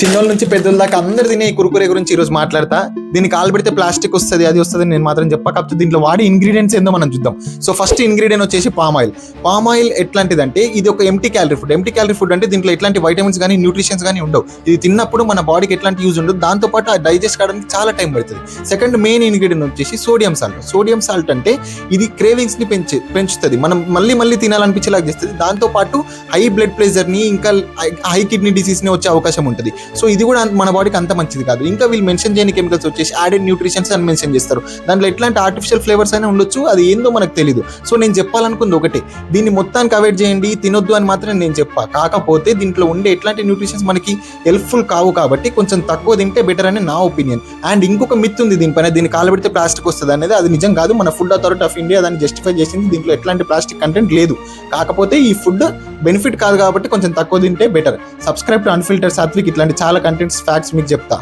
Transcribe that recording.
చిన్నోళ్ళ నుంచి పెద్దోళ్ళ దాకా అందరు తినే ఈ కురుకురే గురించి ఈరోజు మాట్లాడతా. దీనికి కాలు పెడితే ప్లాస్టిక్ వస్తుంది అది వస్తుంది నేను మాత్రం చెప్పా. కాకపోతే దీంట్లో వాడే ఇంగ్రీడియంట్స్ ఏందో మనం చూద్దాం. సో ఫస్ట్ ఇంగ్రీడియంట్ వచ్చేసి పామ్ ఆయిల్ పామ్ ఆయిల్ ఎట్లాంటిదంటే ఇది ఒక empty calorie food empty calorie food అంటే దీంట్లో ఎట్లాంటి వైటమిన్స్ కానీ న్యూట్రిషన్స్ కానీ ఉండవు. ఇది తిన్నప్పుడు మన బాడీకి ఎట్లాంటి యూజ్ ఉండదు. దాంతో పాటు ఆ డైజెస్ట్ కావడానికి చాలా టైం పడుతుంది. సెకండ్ మెయిన్ ఇంగ్రీడియంట్ వచ్చేసి సోడియం సాల్ట్ సోడియం సాల్ట్ అంటే ఇది క్రేవింగ్స్ని పెంచి పెంచుతుంది. మనం మళ్ళీ మళ్ళీ తినాలనిపించేలాగా చేస్తుంది. దాంతో పాటు హై బ్లడ్ ప్రెషర్ని ఇంకా హై కిడ్నీ డిసీజ్ని వచ్చే అవకాశం ఉంటుంది. సో ఇది కూడా మన బాడీకి అంత మంచిది కాదు. ఇంకా వీళ్ళు మెన్షన్ చేయని కెమికల్స్ వచ్చేసి యాడెడ్ న్యూట్రిషన్స్ అని మెన్షన్ చేస్తారు. దాంట్లో ఎట్లాంటి ఆర్టిఫిషియల్ ఫ్లేవర్స్ అయినా ఉండొచ్చు అది ఏందో మనకు తెలియదు సో నేను చెప్పాలనుకుంది ఒకటే. దీన్ని మొత్తానికి అవాయిడ్ చేయండి తినొద్దు అని మాత్రం నేను చెప్పా. కాకపోతే దీంట్లో ఉండే ఎట్లాంటి న్యూట్రిషన్స్ మనకి హెల్ప్ఫుల్ కావు కాబట్టి కొంచెం తక్కువ తింటే బెటర్ అని నా ఒపీనియన్ అండ్ ఇంకొక మిత్ ఉంది దీనిపైన దీన్ని కాలబెడితే ప్లాస్టిక్ వస్తుంది అనేది అది నిజం కాదు. మన ఫుడ్ అథారిటీ ఆఫ్ ఇండియా దాన్ని జస్టిఫై చేసింది దీంట్లో ఎట్లాంటి ప్లాస్టిక్ కంటెంట్ లేదు. కాకపోతే ఈ ఫుడ్ బెనిఫిట్ కాదు కాబట్టి కొంచెం తక్కువ తింటే better subscribe to unfiltered Satvik ఇట్లాంటి చాలా కంటెంట్స్ ఫ్యాక్ట్స్ మీకు చెప్తా.